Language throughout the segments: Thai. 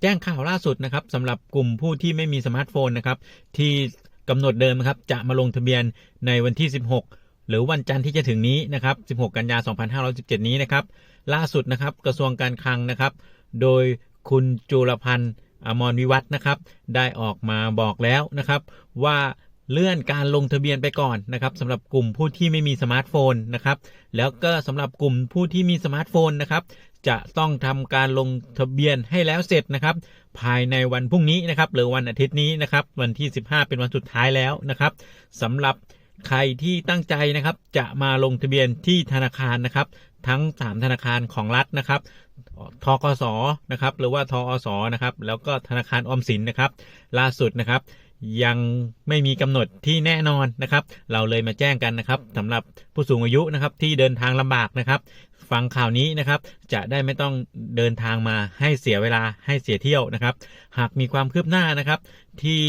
แจ้งข่าวล่าสุดนะครับสำหรับกลุ่มผู้ที่ไม่มีสมาร์ทโฟนนะครับที่กำหนดเดิมนะครับจะมาลงทะเบียนในวันที่ 16 หรือวันจันทร์ที่จะถึงนี้นะครับ 16 กันยายน2517 นี้นะครับ ล่าสุดนะครับกระทรวงการคลังนะครับ โดยคุณจุลพันธ์อมรวิวัฒน์นะครับ ได้ออกมาบอกแล้วนะครับ ว่าเลื่อนการลงทะเบียนไปก่อนนะครับสำหรับกลุ่มผู้ที่ไม่มีสมาร์ทโฟนนะครับ แล้วก็สำหรับกลุ่มผู้ที่มีสมาร์ทโฟนนะครับ จะต้องทำการลงทะเบียนให้แล้วเสร็จนะครับ ภายในวันพรุ่งนี้นะครับ หรือวันอาทิตย์นี้นะครับ วันที่ 15 เป็นวันสุดท้ายแล้วนะครับสำหรับใครที่ตั้งใจนะครับจะมาลงทะเบียนที่ธนาคารนะครับ ทั้ง 3 ธนาคารของรัฐนะครับทกสนะครับ หรือว่าทอสนะครับ แล้วก็ธนาคารออมสินนะครับ ล่าสุดนะครับ ยังไม่มีกำหนดที่แน่นอนนะครับ เราเลยมาแจ้งกันนะครับสำหรับผู้สูงอายุนะครับที่เดินทางลำบากนะครับ ฟังข่าวนี้นะครับ จะได้ไม่ต้องเดินทางมาให้เสียเวลาให้เสียเที่ยวนะครับ หากมีความคืบหน้านะครับ ที่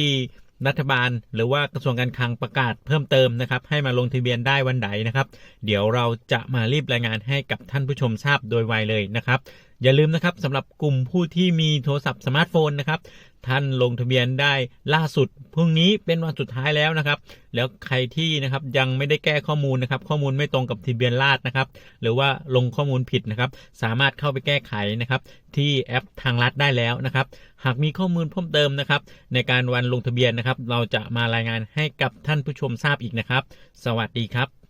รัฐบาลหรือว่ากระทรวงการคลังประกาศเพิ่มเติมนะครับ ให้มาลงทะเบียนได้วันใดนะครับ เดี๋ยวเราจะมารีบรายงานให้กับท่านผู้ชมทราบโดยไวเลยนะครับอย่าลืมนะครับสำหรับกลุ่มผู้ที่มีโทรศัพท์สมาร์ทโฟนนะครับ ท่านลงทะเบียนได้ล่าสุดพรุ่งนี้เป็นวันสุดท้ายแล้วนะครับ แล้วใครที่นะครับยังไม่ได้แก้ข้อมูลนะครับ ข้อมูลไม่ตรงกับทะเบียนราษนะครับ หรือว่าลงข้อมูลผิดนะครับ สามารถเข้าไปแก้ไขนะครับ ที่แอปทางรัฐได้แล้วนะครับ หากมีข้อมูลเพิ่มเติมนะครับ ในการวันลงทะเบียนนะครับ เราจะมารายงานให้กับท่านผู้ชมทราบอีกนะครับ สวัสดีครับ